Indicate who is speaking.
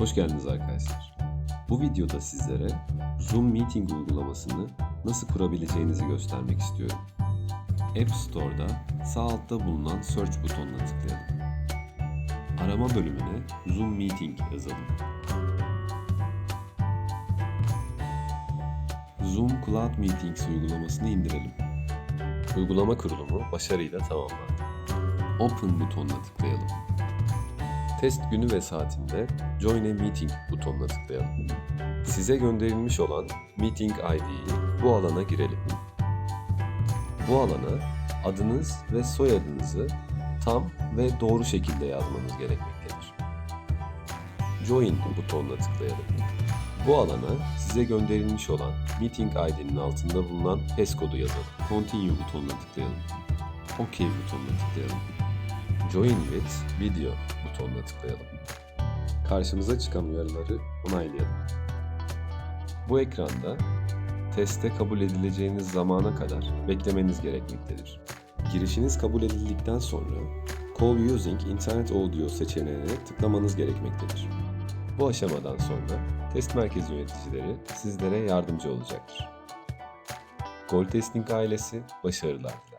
Speaker 1: Hoş geldiniz arkadaşlar. Bu videoda sizlere Zoom Meeting uygulamasını nasıl kurabileceğinizi göstermek istiyorum. App Store'da sağ altta bulunan Search butonuna tıklayalım. Arama bölümüne Zoom Meeting yazalım. Zoom Cloud Meetings uygulamasını indirelim. Uygulama kurulumu başarıyla tamamlandı. Open butonuna tıklayalım. Test günü ve saatinde Join a Meeting butonuna tıklayalım. Size gönderilmiş olan Meeting ID'yi bu alana girelim. Bu alana adınız ve soyadınızı tam ve doğru şekilde yazmanız gerekmektedir. Join butonuna tıklayalım. Bu alana size gönderilmiş olan Meeting ID'nin altında bulunan PES kodu yazalım. Continue butonuna tıklayalım. OK butonuna tıklayalım. Join with Video butonuna tıklayalım. Karşımıza çıkan uyarıları onaylayalım. Bu ekranda teste kabul edileceğiniz zamana kadar beklemeniz gerekmektedir. Girişiniz kabul edildikten sonra Call Using Internet Audio seçeneğine tıklamanız gerekmektedir. Bu aşamadan sonra test merkezi yöneticileri sizlere yardımcı olacaktır. Goal Testing ailesi başarılar.